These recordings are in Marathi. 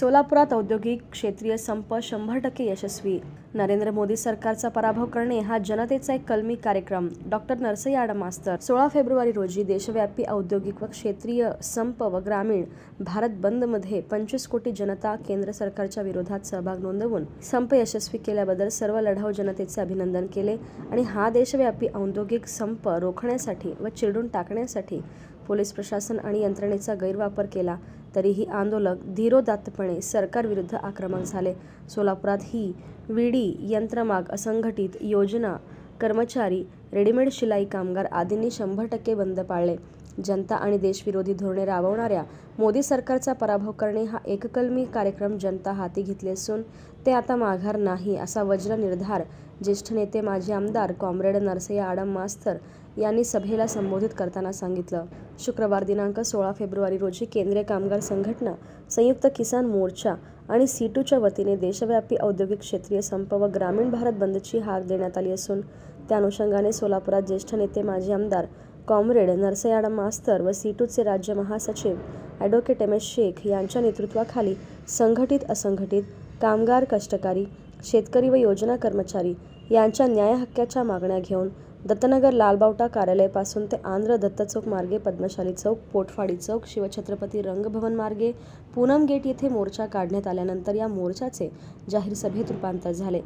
सोलापुरात औद्योगिक क्षेत्रीय संप शंभर टक्के यशस्वी. नरेंद्र मोदी सरकारचा पराभव करणे हा जनतेचा एक कलमी कार्यक्रम. डॉक्टर नरसयाड मास्तर सोळा फेब्रुवारी रोजी देशव्यापी औद्योगिक व क्षेत्रीय संप व ग्रामीण भारत बंदमध्ये पंचवीस कोटी जनता केंद्र सरकारच्या विरोधात सहभाग नोंदवून संप यशस्वी केल्याबद्दल सर्व लढाऊ जनतेचे अभिनंदन केले आणि हा देशव्यापी औद्योगिक संप रोखण्यासाठी व चिरडून टाकण्यासाठी पोलीस प्रशासन आणि यंत्रणेचा गैरवापर केला. तरीही आंदोलक धीरोदात्तपणे सरकारविरुद्ध आक्रमक झाले. सोलापुरात ही विडी यंत्रमाग असंघटित योजना कर्मचारी रेडीमेड शिलाई कामगार आदींनी शंभर टक्के बंद पाळले. जनता आणि देशविरोधी धोरणे राबवणाऱ्या मोदी सरकारचा पराभव करणे हा एककलमी कार्यक्रम जनता हाती घेतले असून ते आता माघार नाही असा वज्र निर्धार ज्येष्ठ नेते माजी आमदार कॉम्रेड नरसय्या आडम मास्तर यांनी सभेला संबोधित करताना सांगितलं. शुक्रवार दिनांक सोळा फेब्रुवारी रोजी केंद्रीय कामगार संघटना संयुक्त किसान मोर्चा आणि सीटूच्या वतीने देशव्यापी औद्योगिक क्षेत्रीय संप व ग्रामीण भारत बंदची हाक देण्यात आली असून त्या अनुषंगाने सोलापुरात ज्येष्ठ नेते माजी आमदार कॉम्रेड नरसयाडम मास्तर व सीटूचे राज्य महासचिव ॲडव्होकेट एम एस शेख यांच्या नेतृत्वाखाली संघटित असंघटित कामगार कष्टकारी शेतकरी व योजना कर्मचारी यांच्या न्याय हक्काच्या मागण्या घेऊन दत्तनगर लालबावटा कार्यालयापासून ते आंध्र दत्त चौक मार्गे पद्मशाली चौक पोटफाडी चौक शिवछत्रपती रंगभवन मार्गे पूनम गेट येथे मोर्चा काढण्यात आल्यानंतर या मोर्चाचे जाहीर सभेत रूपांतर झाले.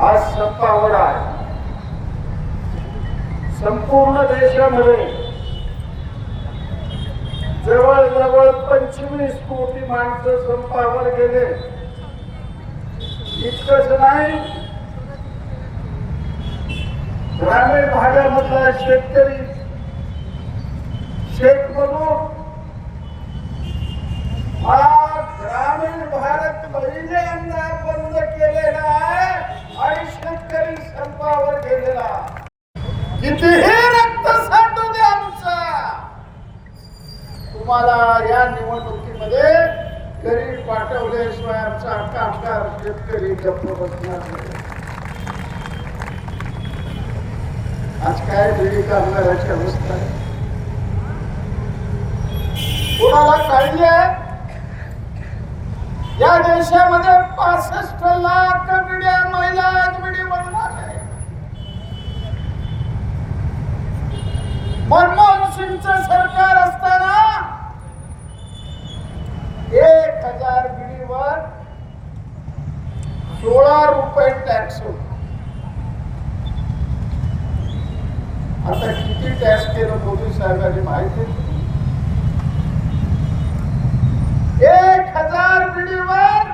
आज आहे. संपूर्ण देशामध्ये जवळजवळ पंचवीस कोटी माणसं संपावर गेले. इतकंच नाही. ग्रामीण भागामधला शेतकरी शेतमजूर हा ग्रामीण भारत पहिल्यांदा बंद केलेला आहे आणि शेतकरी संपावर गेलेला कितीही रक्त साठू दे आमचा तुम्हाला या निवडणुकीमध्ये घरी पाठवल्याशिवाय आमचा कामगार शेतकरी गप्प बसणार आज काय बिडी कामगाराची अवस्था आहे? कोणाला काढली आहे या देशामध्ये पासष्ट लाख मुस्लिमचं सरकार असताना एक हजार गिरीवर सोळा रुपये टॅक्स होत. आता किती टॅक्स केलं मोदी साहेबांनी माहिती एक हजार पिढीवर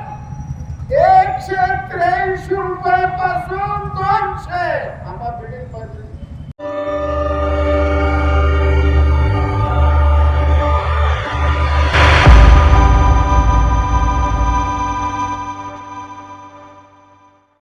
एकशे त्र्याऐंशी रुपयापासून दोनशे.